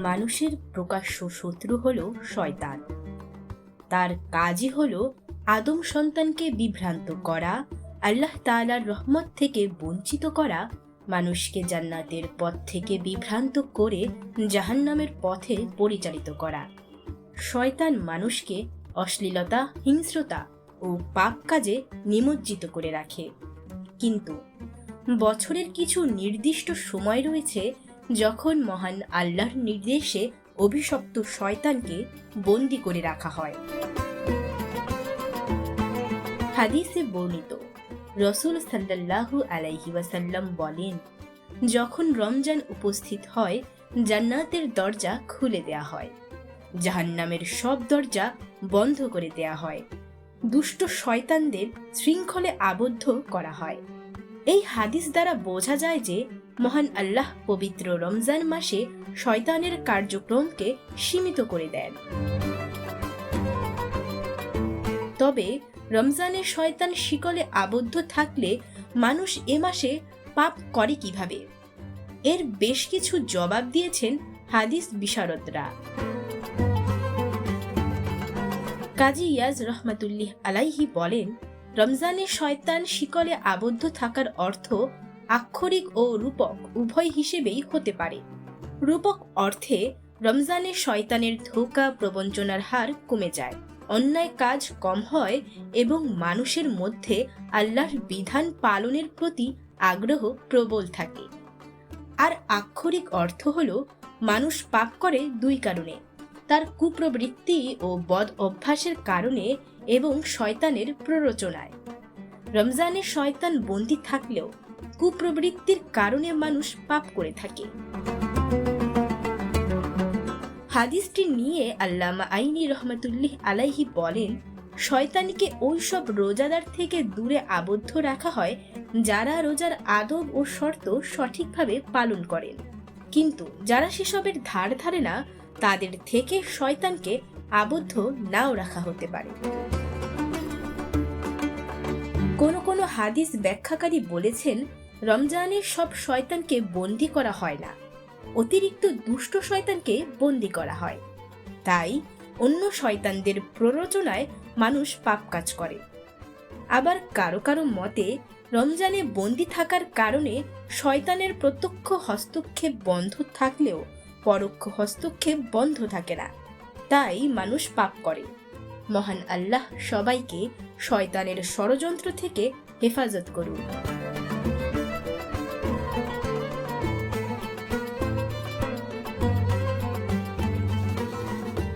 মানুষের প্রকাশ্য শত্রু হল শয়তান। তার কাজই হল আদম সন্তানকে বিভ্রান্ত করা, আল্লাহ তাআলার রহমত থেকে বঞ্চিত করা, মানুষকে জান্নাতের পথ থেকে বিভ্রান্ত করে জাহান্নামের পথে পরিচালিত করা। শয়তান মানুষকে অশ্লীলতা, হিংস্রতা ও পাপ কাজে নিমজ্জিত করে রাখে। কিন্তু বছরের কিছু নির্দিষ্ট সময় রয়েছে যখন মহান আল্লাহর নির্দেশে অভিশপ্ত শয়তানকে বন্দি করে রাখা হয়। হাদিসে বর্ণিত, রসুল সাল্লাল্লাহু আলাইহি ওয়াসাল্লাম বলেন, যখন রমজান উপস্থিত হয়, জান্নাতের দরজা খুলে দেয়া হয়। জাহান্নামের সব দরজা বন্ধ করে দেয়া হয়। দুষ্ট শয়তানদের শৃঙ্খলে আবদ্ধ করা হয়। এই হাদিস দ্বারা বোঝা যায় যে মহান আল্লাহ পবিত্র রমজান মাসে শয়তানের কার্যক্রমকে সীমিত করে দেন। তবে রমজানে শয়তান শিকলে আবদ্ধ থাকলে মানুষ এ মাসে পাপ করে কীভাবে? এর বেশ কিছু জবাব দিয়েছেন হাদিস বিশারদরা। কাজী ইয়াজ রহমাতুল্লিহ আলাইহি বলেন রমজানে শয়তান শিকলে আবদ্ধ থাকার অর্থ আক্ষরিক ও রূপক উভয় হিসেবেই হতে পারে। রূপক অর্থে রমজানে শয়তানের ধোকা, প্রবঞ্চনার হার কমে যায়। অন্যায় কাজ কম হয় এবং মানুষের মধ্যে আল্লাহর বিধান পালনের প্রতি আগ্রহ প্রবল থাকে। আর আক্ষরিক অর্থ হল মানুষ পাপ করে দুই কারণে। তার কুপ্রবৃত্তি ও বদ অভ্যাসের কারণে এবং শয়তানের প্ররোচনায়। রমজানে শয়তান বন্দী থাকলেও কুপ্রবৃত্তির কারণে মানুষ পাপ করে থাকে। হাদিসটি নিয়ে আল্লামা আইনি রহমতুল্লিহ আলাইহি বলেন, শয়তানিকে ওইসব রোজাদার থেকে দূরে আবদ্ধ রাখা হয় যারা রোজার আদব ও শর্ত সঠিকভাবে পালন করেন। কিন্তু যারা সেসবের ধার ধারে না, তাদের থেকে শয়তানকে আবদ্ধ নাও রাখা হতে পারে। কোন কোন হাদিস ব্যাখ্যাকারী বলেছেন, রমজানের সব শয়তানকে বন্দি করা হয় না, অতিরিক্ত দুষ্ট শয়তানকে বন্দি করা হয়। তাই অন্য শয়তানদের প্ররোচনায় মানুষ পাপ কাজ করে। আবার কারও কারও মতে, রমজানে বন্দি থাকার কারণে শয়তানের প্রত্যক্ষ হস্তক্ষেপ বন্ধ থাকলেও পরোক্ষ হস্তক্ষেপ বন্ধ থাকে না। তাই মানুষ পাপ করে। মহান আল্লাহ সবাইকে শয়তানের ষড়যন্ত্র থেকে হেফাজত করুন।